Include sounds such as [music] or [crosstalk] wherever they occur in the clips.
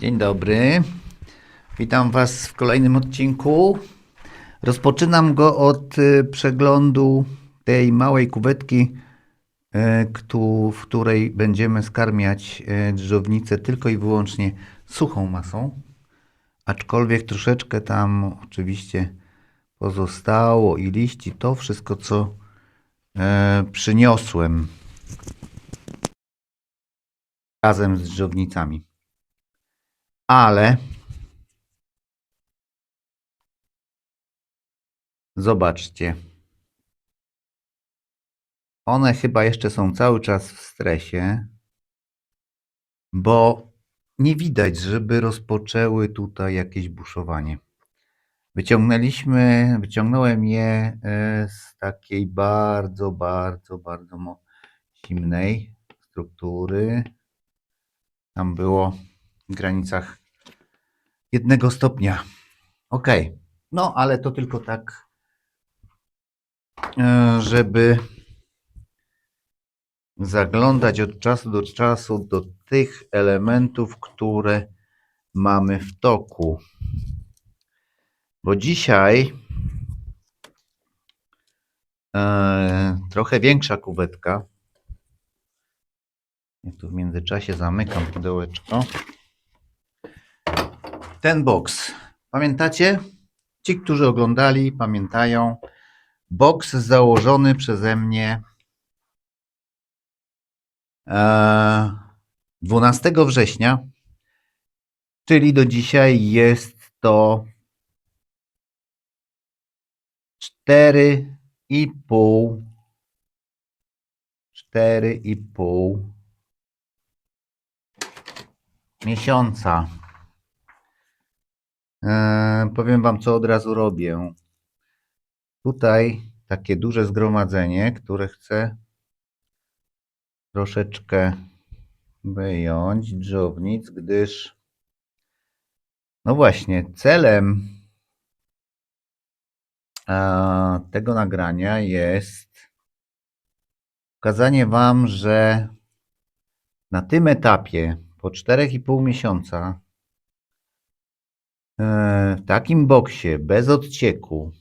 Dzień dobry. Witam Was w kolejnym odcinku. Rozpoczynam go od y, przeglądu tej małej kuwetki, y, w której będziemy skarmiać y, drżownicę tylko i wyłącznie suchą masą. Aczkolwiek troszeczkę tam oczywiście pozostało i liści, to wszystko co e, przyniosłem razem z drżownicami. Ale zobaczcie. One chyba jeszcze są cały czas w stresie, bo nie widać, żeby rozpoczęły tutaj jakieś buszowanie. Wyciągnęliśmy, wyciągnąłem je e, z takiej bardzo, bardzo, bardzo zimnej struktury. Tam było w granicach jednego stopnia. Ok, no ale to tylko tak, e, żeby zaglądać od czasu do czasu do tych elementów, które mamy w toku. Bo dzisiaj e, trochę większa kuwetka. Ja tu w międzyczasie zamykam pudełeczko. Ten boks. Pamiętacie? Ci, którzy oglądali, pamiętają. Boks założony przeze mnie e, 12 września, czyli do dzisiaj jest to 4,5 4,5 miesiąca. E, powiem Wam, co od razu robię. Tutaj takie duże zgromadzenie, które chcę troszeczkę wyjąć dżownic, gdyż no właśnie, celem tego nagrania jest pokazanie Wam, że na tym etapie po 4,5 miesiąca w takim boksie bez odcieku,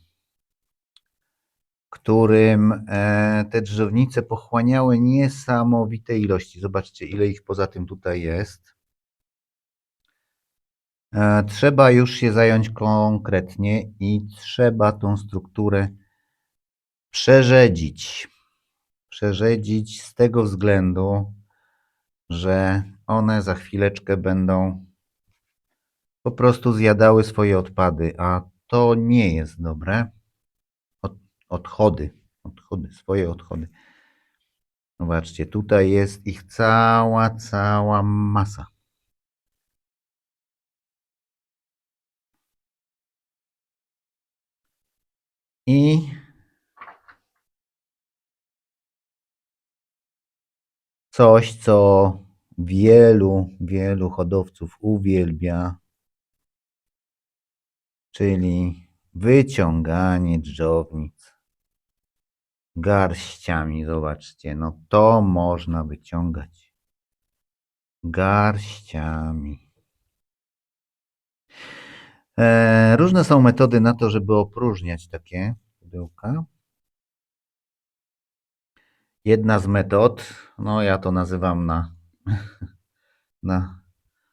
którym e, te drzewnice pochłaniały niesamowite ilości. Zobaczcie, ile ich poza tym tutaj jest. E, Trzeba już się zająć konkretnie i trzeba tą strukturę przerzedzić. Przerzedzić z tego względu, że one za chwileczkę będą po prostu zjadały swoje odpady, a to nie jest dobre. Od, odchody, odchody, swoje odchody. Zobaczcie, tutaj jest ich cała, cała masa. I coś, co wielu, wielu hodowców uwielbia, czyli wyciąganie dżownic garściami. Zobaczcie, no to można wyciągać garściami. E, różne są metody na to, żeby opróżniać takie pudełka. Jedna z metod, no ja to nazywam na, [laughs] na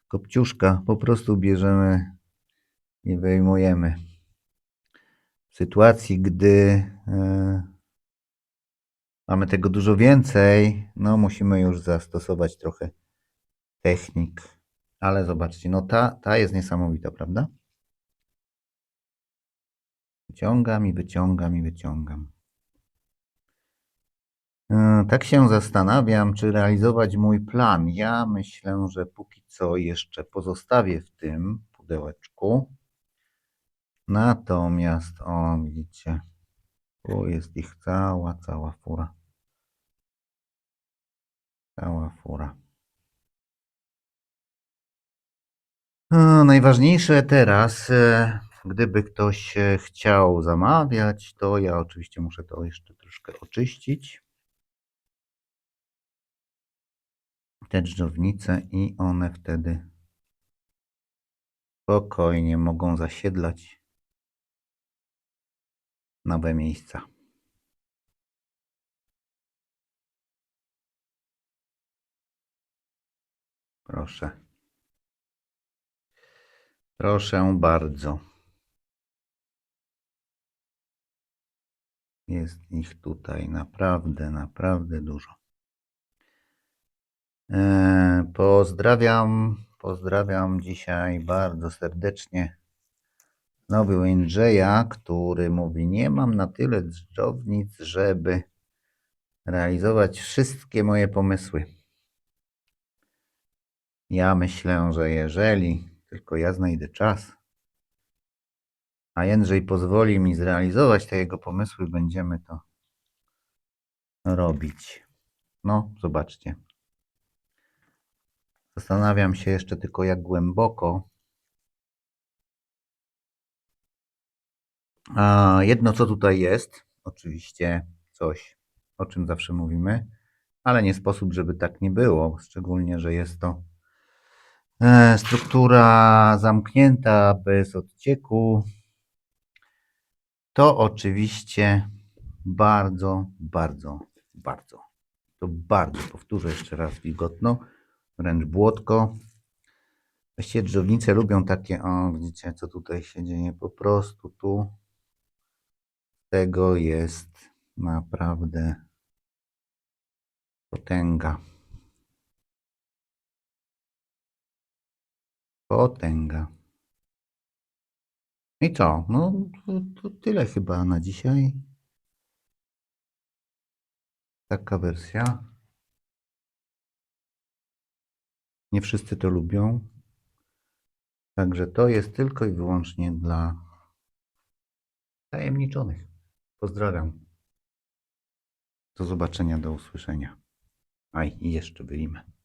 kopciuszka, po prostu bierzemy i wyjmujemy. W sytuacji, gdy e, mamy tego dużo więcej, no musimy już zastosować trochę technik. Ale zobaczcie, no ta, ta jest niesamowita, prawda? Wyciągam i wyciągam i wyciągam. E, Tak się zastanawiam, czy realizować mój plan. Ja myślę, że póki co jeszcze pozostawię w tym pudełeczku. Natomiast, o widzicie, tu jest ich cała, cała fura. Cała fura. E, Najważniejsze teraz, e, gdyby ktoś e, chciał zamawiać, to ja oczywiście muszę to jeszcze troszkę oczyścić. Te dżdżownice i one wtedy spokojnie mogą zasiedlać nowe miejsca. Proszę. Proszę bardzo. Jest ich tutaj naprawdę, naprawdę dużo. Eee, Pozdrawiam, pozdrawiam dzisiaj bardzo serdecznie znowu Andrzeja, który mówi: Nie mam na tyle dżdżownic, żeby realizować wszystkie moje pomysły. Ja myślę, że jeżeli tylko ja znajdę czas, a Jędrzej pozwoli mi zrealizować te jego pomysły, będziemy to robić. No, zobaczcie. Zastanawiam się jeszcze tylko, jak głęboko. A jedno, co tutaj jest, oczywiście coś, o czym zawsze mówimy, ale nie sposób, żeby tak nie było, szczególnie, że jest to e, struktura zamknięta, bez odcieku. To oczywiście bardzo, bardzo, bardzo, to bardzo, powtórzę jeszcze raz, wilgotno, wręcz błotko. Właściwie dżdżownice lubią takie, o widzicie co tutaj się dzieje, po prostu tu tego jest naprawdę potęga. Potęga. I co? No to, to tyle chyba na dzisiaj. Taka wersja. Nie wszyscy to lubią. Także to jest tylko i wyłącznie dla tajemniczonych. Pozdrawiam. Do zobaczenia, do usłyszenia. Aj, i jeszcze wyjmę.